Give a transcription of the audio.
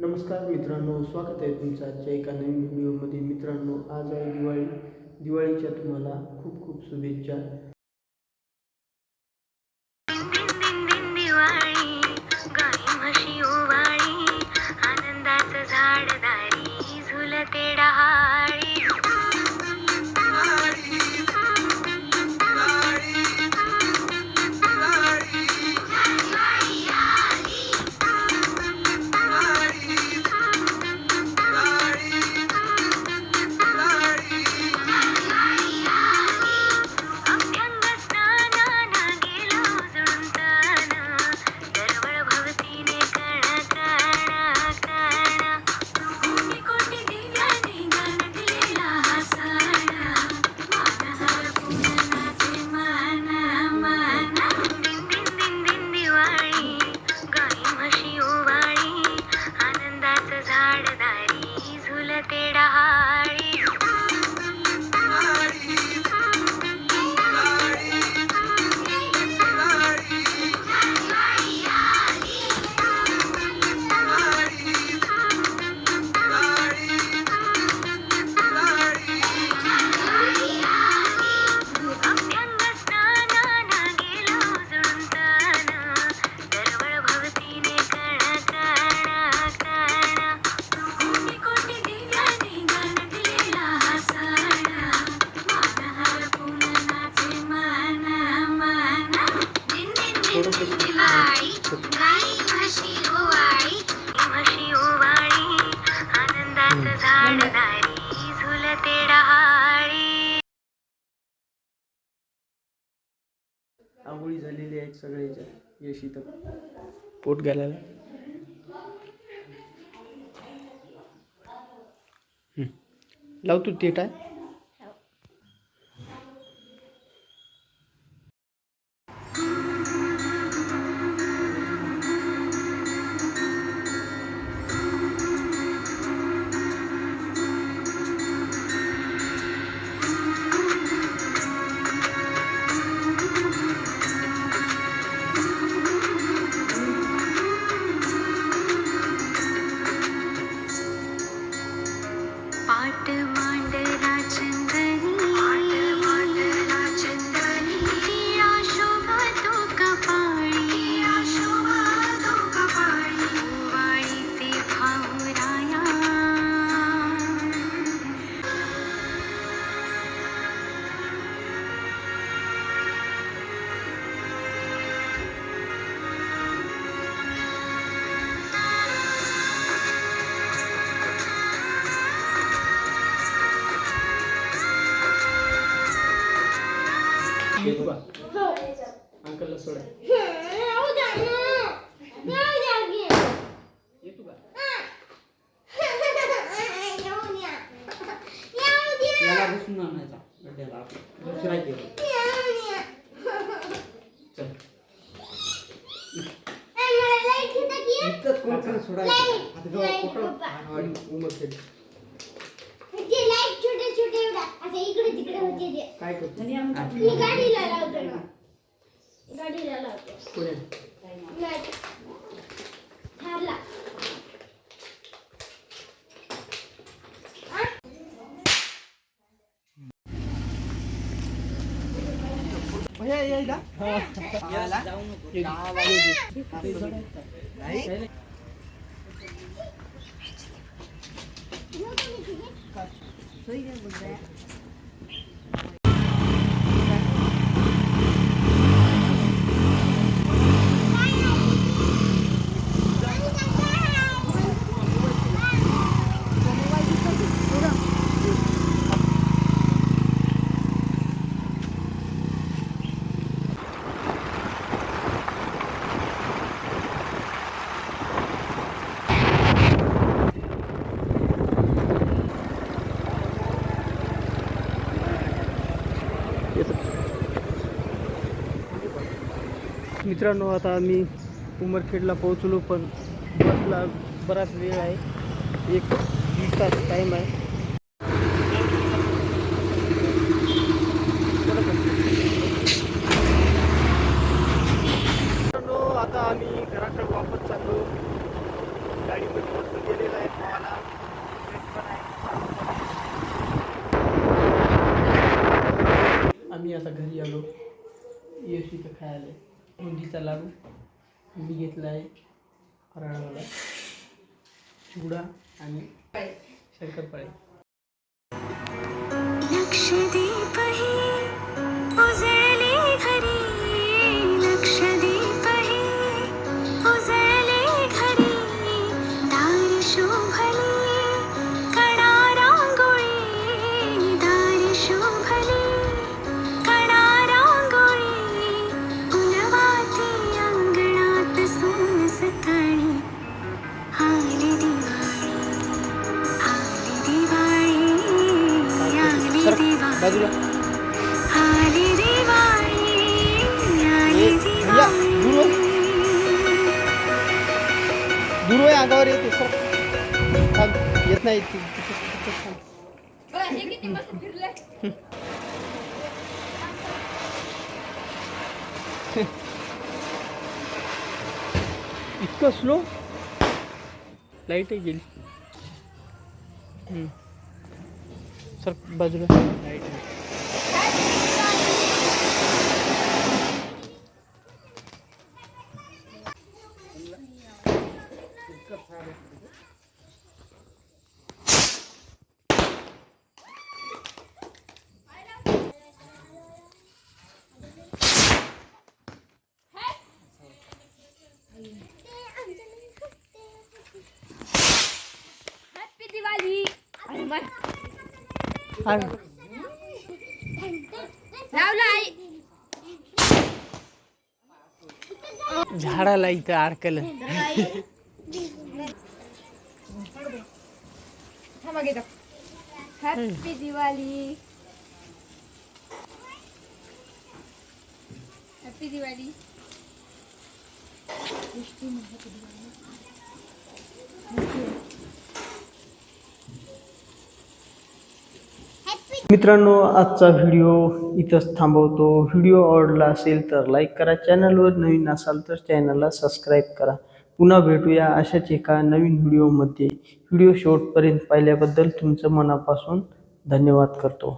नमस्कार मित्रांनो स्वागत आहे तुमचं आजच्या एका नवीन व्हिडिओमध्ये. मित्रांनो आज आहे दिवाळी. दिवाळीच्या तुम्हाला खूप खूप शुभेच्छा. आंघोळी झालेली आहेत सगळ्याच्या यश इथं. पोट घालायला. लावतो ते टाय. अंकलला सोडा. येतो का याला बसून आणायचा गड्ड्याला दुसरा केला इतकंच कोण सोडायचं. आता जेव्हा कुठं आणि उमरखेड. काय करतो मी गाडीला लावतो ना गाडीला लावतो पुढे नाही थारला मित्रांनो आता आम्ही उमरखेडला पोहोचलो पण बसला बराच वेळ आहे. एक वीस तास टाईम आहे आता आम्ही घराकडे वापस चाललो. गाडीमध्ये मस्त आम्ही आता घरी आलो. येशीचं खायला. बुंदीचा लाडू मी घेतला आहे फराळावाला. चिवडा आणि शंकरपाळे. आहे अंगावर येते. सर येत नाही. इतकं स्लो लाईटही गेली. सर बाजूला. लाइट झाडाला इथं अडकलं हॅपी दिवाळी हॅपी दिवाळी मित्रांनो आजचा व्हिडिओ इथंच थांबवतो. व्हिडिओ आवडला असेल तर लाईक करा. चॅनलवर नवीन असाल तर चॅनलला सबस्क्राईब करा. पुन्हा भेटूया अशाच एका नवीन व्हिडिओमध्ये. व्हिडिओ शेवटपर्यंत पाहिल्याबद्दल तुमचं मनापासून धन्यवाद करतो.